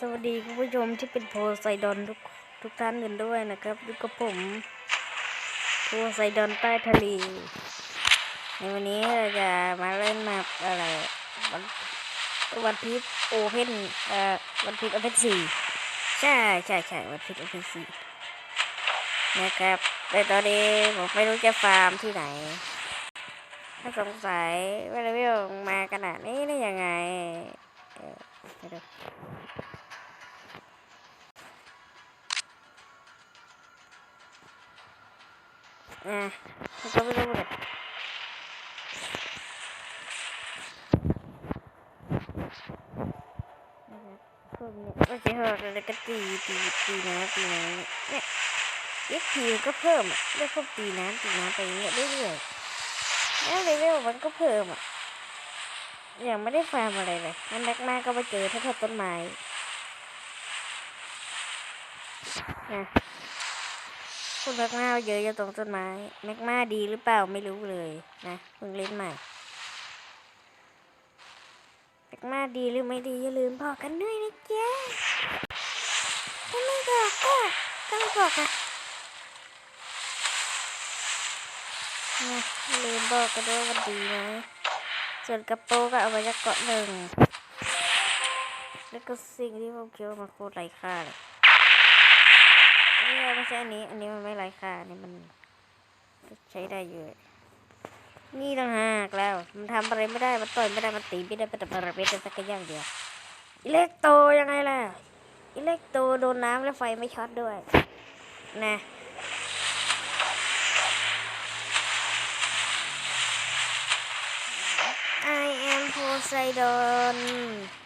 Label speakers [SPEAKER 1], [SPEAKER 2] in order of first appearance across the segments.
[SPEAKER 1] สวัสดีคุณผู้ชมที่เป็นโพไซดอนทุกทุกท่านกันด้วยนะครับอยู่กับผมโพไซดอนใต้ทะเลในวันนี้เราจะมาเล่นแมปอะไรวันวันพีชโอเพนเอ่อวันพีชโอเพนสี่ใช่ใช่ใช่วันพีชโอเพนสี่นะครับแต่ตอนนี้ผมไม่รู้จะฟาร์มที่ไหน ถ้าสงสัยว่าเลเวลมาขนาดนี้ได้ยังไงไปดู ตีน้ำตีน้ำเนี่ยเนี่ยทีก็เพิ่มอะเรียกพวกตีน้ำตีน้ำไปอย่างเงี้ยเรื่อยๆแล้วเลเวลมันก็เพิ่มอะยังไม่ได้ฟาร์มอะไรเลยมันแรกหน้าก็ไปเจอแท่ต้นไม้นะ คุณแมกมาเยอะอยู่ตรงต้นไม้แมกมาดีหรือเปล่าไม่รู้เลยนะเพิ่งเล่นใหม่แมกมาดีหรือไม่ดีอย่าลืมบอกกันด้วยนะจ๊ะถ้าไม่บอกก็ต้องบอกอะนะอย่าลืมบอกกันด้วยว่าดีนะส่วนกระโปรงก็เอาไว้จะเกาะหนึ่งแล้วก็สิ่งที่ผมคิดว่ามันโคตรไร้ค่าเลย ไม่ใช่ไม่ใช่อันนี้ อันนี้มันไม่ไร้ค่าอันนี้มันใช้ได้อยู่นี่ต่างหากแล้ว มันทำอะไรไม่ได้ มันต่อยไม่ได้ มันตีไม่ได้มันทำอะรไม่ได้สักอย่างเดียว อิเล็กโตยังไงล่ะ อิเล็กโตโดนน้ำและไฟไม่ช็อตด้วย นะ I am Poseidon แย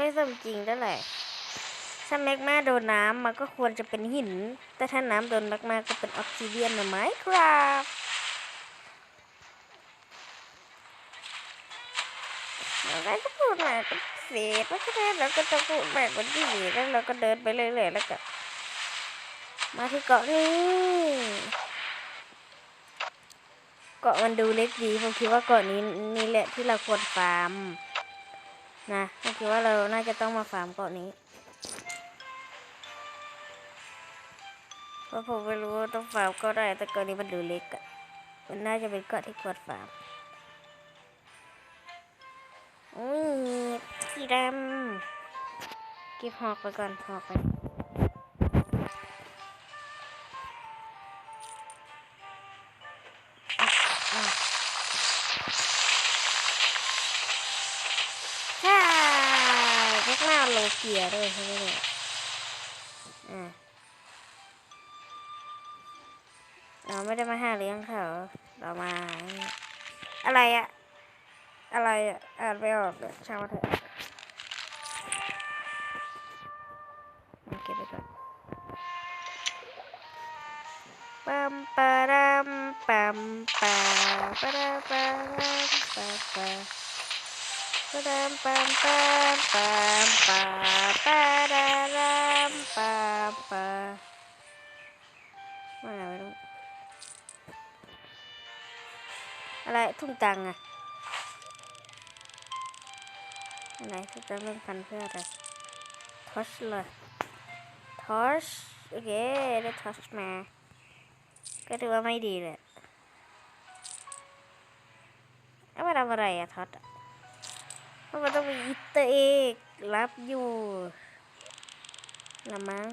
[SPEAKER 1] ค่อยสมจริงเท่าไหร่ถ้าแมกมาโดนน้ำมันก็ควรจะเป็นหิน แต่ถ้าน้ำโดนแมกมาก็เป็นออกซิเดียนนะไหมครับเราก็พูดมาเป็นเศษเพราะฉะนั้นเราก็จะพูดแบบวันที่แล้วเราก็เดินไปเรื่อยๆแล้วก็ มาที่เกาะนี้เกาะมันดูเล็กดีผมคิดว่าเกาะนี้นี่แหละที่เราควรฟาร์ม นะก็คิดว่าเราน่าจะต้องมาฟาร์มเกาะนี้เพราะผมไม่รู้ว่าต้องฟาร์มก็ได้ แต่เกาะนี้มันดูเล็กอะมันน่าจะเป็นเกาะที่ควรฟาร์มอุ้ยสีดำเก็บหอกไปก่อนหอกไป เกียร์ด้วยใช่ไหมเนี่ยอ่าเราไม่ได้มาหาเลี้ยงเขาเรามา อะไรอะอะไรอะอ่านไม่ออกเลยช่างมันเถอะโอเคไปก่อนปัมปะรัมปัมปะปะรัมปะรัมปะปะ ปะดามปามปามปามปาปาดารามปามปาว่าไงไม่รู้อะไรทุ่งตังอะอะไรทุ่งตังเรื่องพันเพื่ออะไรทอชเลยทอชโอเคได้ทอชมา ก็ถือว่าไม่ดีเลยเอามาทำอะไรอะทอชอะ เตอร์เอกรับอยู่ละมั้ง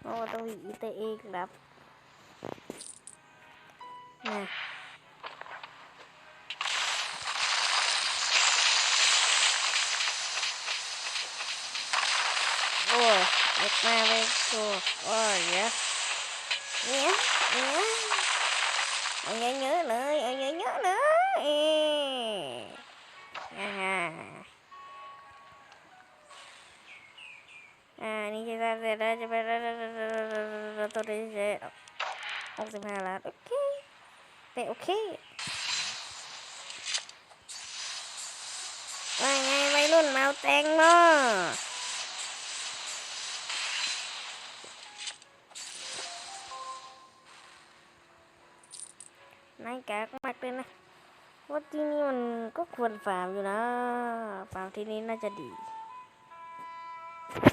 [SPEAKER 1] เพราะว่าต้องมีอิตเตอร์เอกรับนะโอ้ยเล็กมากเลยโอ้โอ้ยเยอะเนี้ยเนี้ยเอาเยอะๆเลยเอาเยอะๆเลย อันนี้จะได้เสร็จแล้วจะไปตัวนี้จะหกสิบห้าล้านโอเคเป็โอเคว่าไงวัยรุ่นเมาแตงโมนายกากมากเลยนะว่าที่นี่มันก็ควรฟาร์มอยู่นะฟาร์มที่นี่น่าจะดี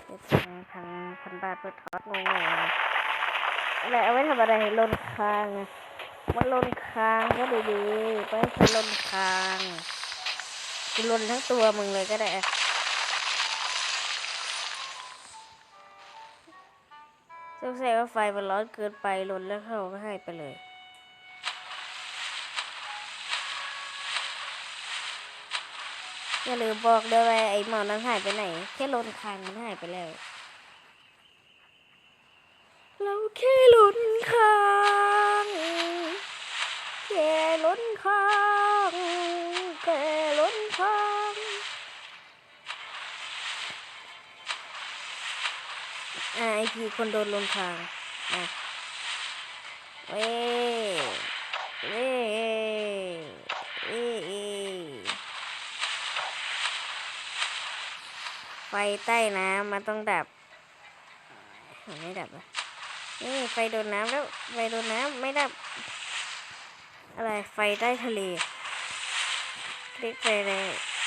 [SPEAKER 1] เดี๋ยวพันพันพันบาทเพื่อทอดงงๆอะไรเอาไว้ทำอะไรลนคางมันลนคางก็ดีไปให้ฉันลนคางกูลนทั้งตัวมึงเลยก็ได้สงสัยว่าไฟมันร้อนเกินไปลนแล้วเขาก็ให้ไปเลย อย่าลืมบอกด้วยว่าไอ้หมอนั้นหายไปไหน แค่ลนคางมันหายไปแล้วเราแค่ลนคางแค่ลนคางแค่ลนคางอ่าไอพีคนโดนลนคางอะเว้ยเว้ยเว้ยเว้ย ไฟใต้น้ำมันต้องดับมันไม่ดับอะนี่ไฟโดนน้ำแล้ว ไฟโดนน้ำไม่ดับ อะไรไฟใต้ทะเลเรียกไฟอะไร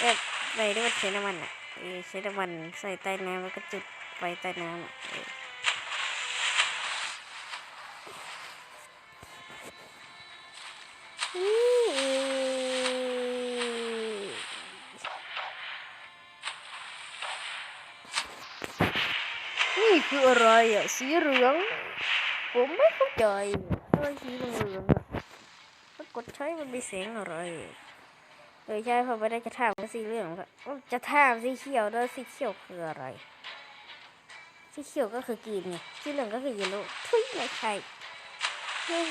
[SPEAKER 1] เออไฟที่มันใช้น้ำมันอะเออใช้น้ำมันใส่ใต้น้ำแล้วก็จุดไฟใต้น้ำ คืออะไรอะสีเหลือง ผมไม่เข้าใจอะไรสีเหลืองๆอะมันกดใช้มันมีเสียงอะไรเออใช่เพอไม่ได้จะถามว่าสีเหลืองก็จะถามสีเขียวด้วยสีเขียวคืออะไรสีเขียวก็คือกรีนไงสีเหลืองก็คือเยลโล่ทุยไม่ใช่เฮ้ย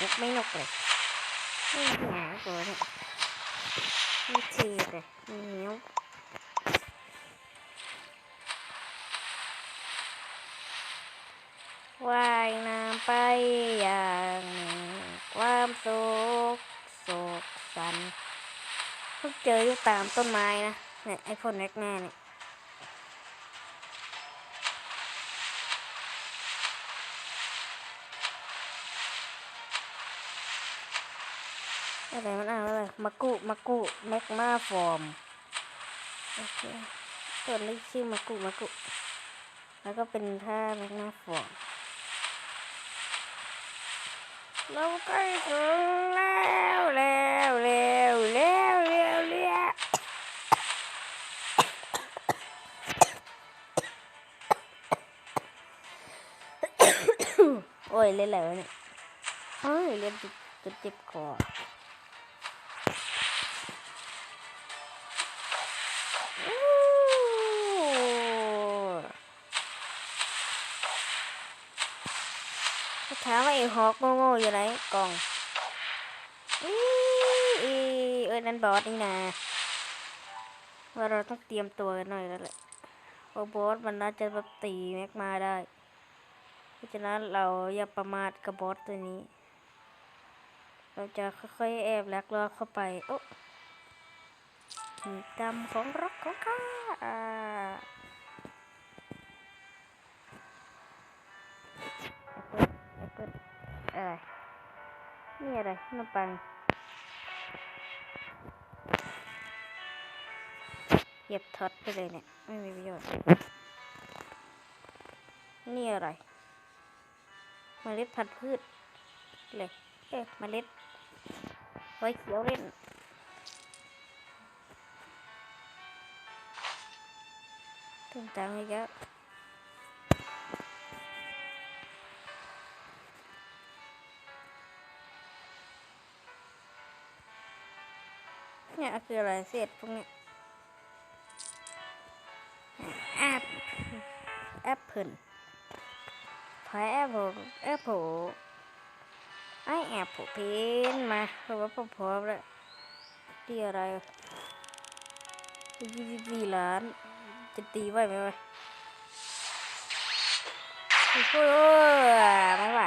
[SPEAKER 1] นกไม่นกเลยไม่หาตัวเนี่ยไม่เทีเลยเหนีย ว่ายน้ำไปอย่างหนึ่งความโศกโศกสันพบเจออยู่ตามต้นไม้นะเนี่ยไอ้พ่นแรกแน่เนี่ยอะไรมันอ่านว่าอะไรมากุมากุแมกมาฟอร์มโอเคตัวนี้ชื่อมากุมากุแล้วก็เป็นท่าแมกมาฟอร์ม เราใกล้ถึงแล้วแล้วแล้วแล้วแล้วแล้วโอ้ยเล่นอะไรวะเนี่ยเฮ้ยเล่นจุดจุดเจ็บคอ ฮอกโง่ๆอยู่ไหนกล่องอีอีเอ้ยนั่นบอสนี่นะว่าเราต้องเตรียมตัวกันหน่อยแล้วแหละเพราะบอสมันน่าจะแบบตีแม็กมาได้ เพราะฉะนั้นเราอย่าประมาทกับบอสตัวนี้ เราจะค่อยๆแอบลักลอบเข้าไป โอ้ดำของรักของข้า นี่อะไรขนมปังเหยียบท็อตไปเลยเนี่ย ไม่มีประโยชน์ นี่อะไรเมล็ดพันธุ์พืชเลยเอ๊ะเมล็ดไว้เขียวเล่นถึงตังค์อีกแล้ว เนี่ยคืออะไรเศษพวกเนี้ยแอปแอปเปิลพายแอปเปิลแอปเปิลไอแอปเปิลเพนมาเพราะว่าผมพร้อมแล้วที่อะไรยี่สิบสี่ล้านจะตีไหวไหมวะโอ้โหไม่ไหว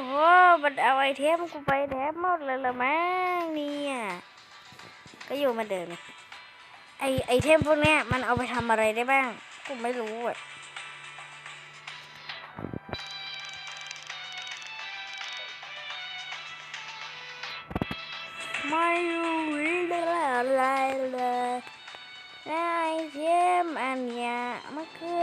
[SPEAKER 1] อ้โห มันเอาไอเทมกูไปแทบหมดเลยละมั้งเนี่ยก็อยู่มาเดิมนไอไอเทมพวกเนี้ยมันเอาไปทำอะไรได้บ้าง กูไม่รู้อะไม่รู้เรื่องอะไรเลยไอเทมอันเนี้ยมันคือ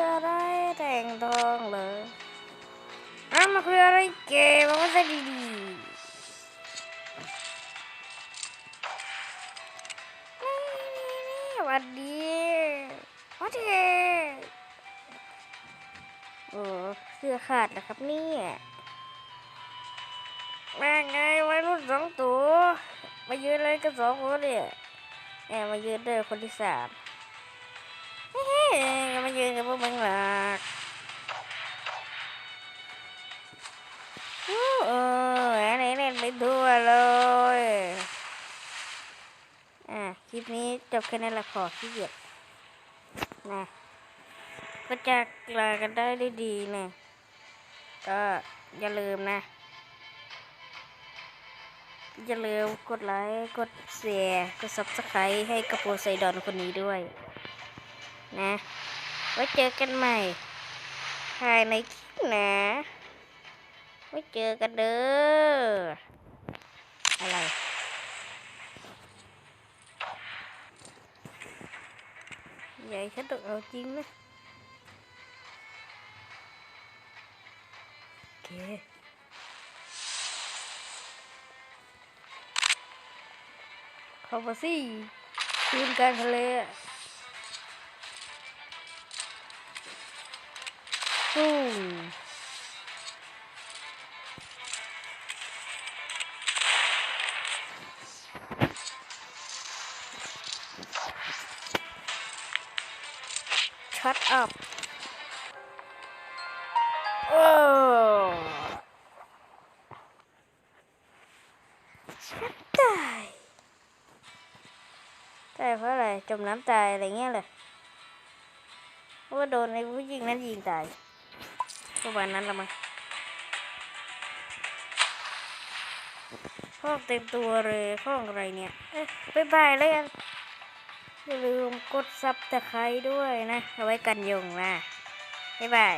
[SPEAKER 1] ครับเนี่ยมาไงวัยรุ่นสองตัว มายืนเลยกันสองคนเนี่ยแอบมายืนด้วยคนที่สามเฮ้ยมายืนกับพวกมึงหลักโอ้เออไหนเล่นไปทั่วเลยอะคลิปนี้จบแค่นั้นละขอขี้เกียจนะก็จะลากันได้ด้วยดีนะ ก็อย่าลืมนะ อย่าลืมกดไลค์ กดแชร์ กด subscribe ให้กับโปรไซดอนคนนี้ด้วย นะ ไว้เจอกันใหม่ภายในคลิปนะ ไว้เจอกันเด้อ อะไรใหญ่ฉันต้องเอาจริงนะ คเขามาสิคืนกลางทะเลอะตู้ชัดอัพ จมน้ำตายอะไรเงี้ยเลยเพราะว่าโดนไอ้ผู้หญิงนั้นยิงตายประมาณนั้นละมั้งพอเต็มตัวเลยข้องอะไรเนี่ย เอ้ยบายบายแล้วกันอย่าลืมกดซับตะไคร้ด้วยนะ เอาไว้กันยุงนะบ๊ายบาย